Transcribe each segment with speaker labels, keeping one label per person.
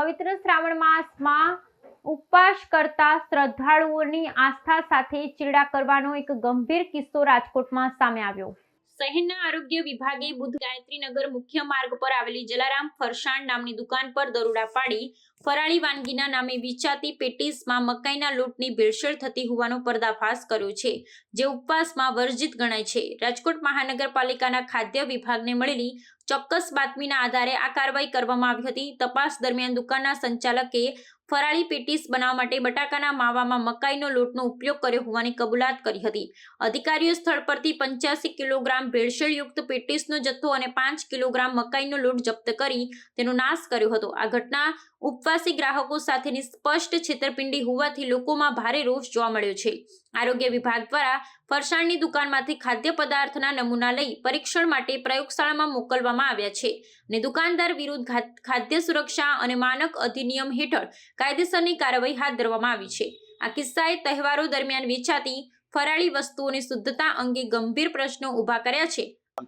Speaker 1: પવિત્ર શ્રાવણ માસમાં ઉપવાસ કરતા શ્રદ્ધાળુઓની આસ્થા સાથે ચેડા કરવાનો એક ગંભીર કિસ્સો રાજકોટમાં સામે આવ્યો. શહેરના આરોગ્ય વિભાગે બુધ ગાયત્રીનગર મુખ્ય માર્ગ પર આવેલી જલારામ ફરસાણ નામની દુકાન પર દરોડા પાડી ફરાળી વાનગીના નામે વિચાતી પેટીસમાં મકાઈના લૂંટની ભેળસેળ થતી હોવાનો પર્દાફાશ કર્યો છે, જે ઉપવાસમાં વર્જિત ગણાય છે. રાજકોટ મહાનગરપાલિકાના ખાદ્ય વિભાગને મળેલી ચોક્કસ બાતમીના આધારે આ કાર્યવાહી કરવામાં આવી હતી. તપાસ દરમિયાન દુકાનના સંચાલકે ફરાળી પેટીસ બનાવવા માટે બટાકાના માવામાં મકાઈનો લોટનો ઉપયોગ કર્યો હોવાની કબૂલાત કરી હતી. અધિકારીઓ સ્થળ પરથી પંચ્યાસી કિલોગ્રામ ભેળસેળયુક્ત પેટીસનો જથ્થો અને પાંચ કિલોગ્રામ મકાઈનો લોટ જપ્ત કરી તેનો નાશ કર્યો હતો. આ ઘટના ઉપવાસી ગ્રાહકો સાથેની સ્પષ્ટ છેતરપિંડી હોવાથી લોકોમાં ભારે રોષ જોવા મળ્યો છે. આરોગ્ય વિભાગ દ્વારા ફરસાણની દુકાનમાંથી ખાદ્ય પદાર્થના નમૂના લઈ પરીક્ષણ માટે પ્રયોગશાળામાં મોકલવામાં આવ્યા છે અને દુકાનદાર વિરુદ્ધ ખાદ્ય સુરક્ષા અને માનક અધિનિયમ હેઠળ કાયદેસરની કાર્યવાહી હાથ ધરવામાં આવી છે. આ કિસ્સાએ તહેવારો દરમિયાન વેચાતી ફરાળી વસ્તુઓની શુદ્ધતા અંગે ગંભીર પ્રશ્નો ઊભા કર્યા છે.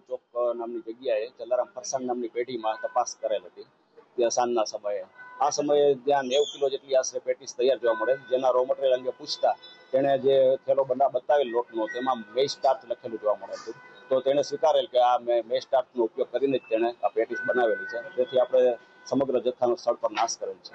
Speaker 2: ચોક નામની જગ્યાએ જલારામ ફરસાણ નામની પેઢીમાં તપાસ કરેલ હતી. ત્યાં સાંજના સમયે આ સમયે ત્યાં નેવું કિલો જેટલી આશરે પેટીસ તૈયાર જોવા મળે જેના રો મટીરિયલ અંગે પૂછતા તેણે જે થેલો બના બતાવેલ લોટનો, તેમાં મેઈ સ્ટાર્ચ લખેલું જોવા મળે હતું તો તેણે સ્વીકારેલ કે આ મેં મેઈ સ્ટાર્ચનો ઉપયોગ કરીને જ તેણે આ પેટીસ બનાવેલી છે. તેથી આપણે સમગ્ર જથ્થાનો સ્થળ પર નાશ કરેલ છે.